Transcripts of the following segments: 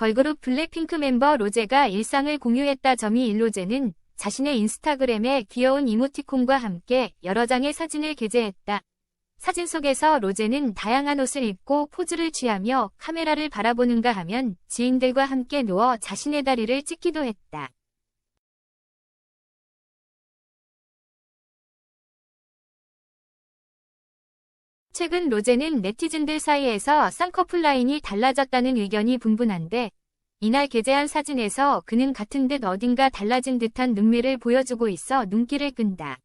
걸그룹 블랙핑크 멤버 로제가 일상을 공유했다 점이 일로제는 자신의 인스타그램에 귀여운 이모티콘과 함께 여러 장의 사진을 게재했다. 사진 속에서 로제는 다양한 옷을 입고 포즈를 취하며 카메라를 바라보는가 하면 지인들과 함께 누워 자신의 다리를 찍기도 했다. 최근 로제는 네티즌들 사이에서 쌍꺼풀 라인이 달라졌다는 의견이 분분한데 이날 게재한 사진에서 그는 같은 듯 어딘가 달라진 듯한 눈매를 보여주고 있어 눈길을 끈다.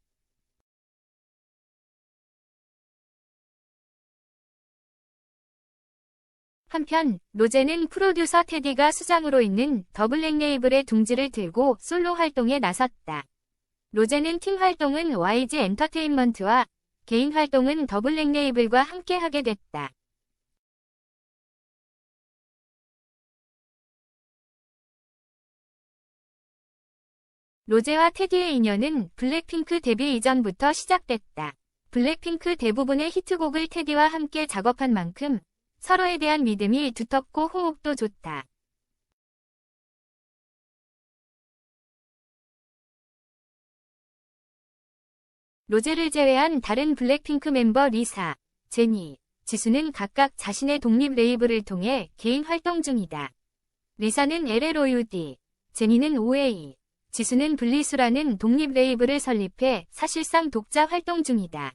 한편 로제는 프로듀서 테디가 수장으로 있는 더블랙 레이블의 둥지를 들고 솔로 활동에 나섰다. 로제는 팀 활동은 YG 엔터테인먼트와 개인 활동은 더 블랙 레이블과 함께 하게 됐다. 로제와 테디의 인연은 블랙핑크 데뷔 이전부터 시작됐다. 블랙핑크 대부분의 히트곡을 테디와 함께 작업한 만큼 서로에 대한 믿음이 두텁고 호흡도 좋다. 로제를 제외한 다른 블랙핑크 멤버 리사, 제니, 지수는 각각 자신의 독립 레이블을 통해 개인 활동 중이다. 리사는 LLOUD, 제니는 OA, 지수는 블리수라는 독립 레이블을 설립해 사실상 독자 활동 중이다.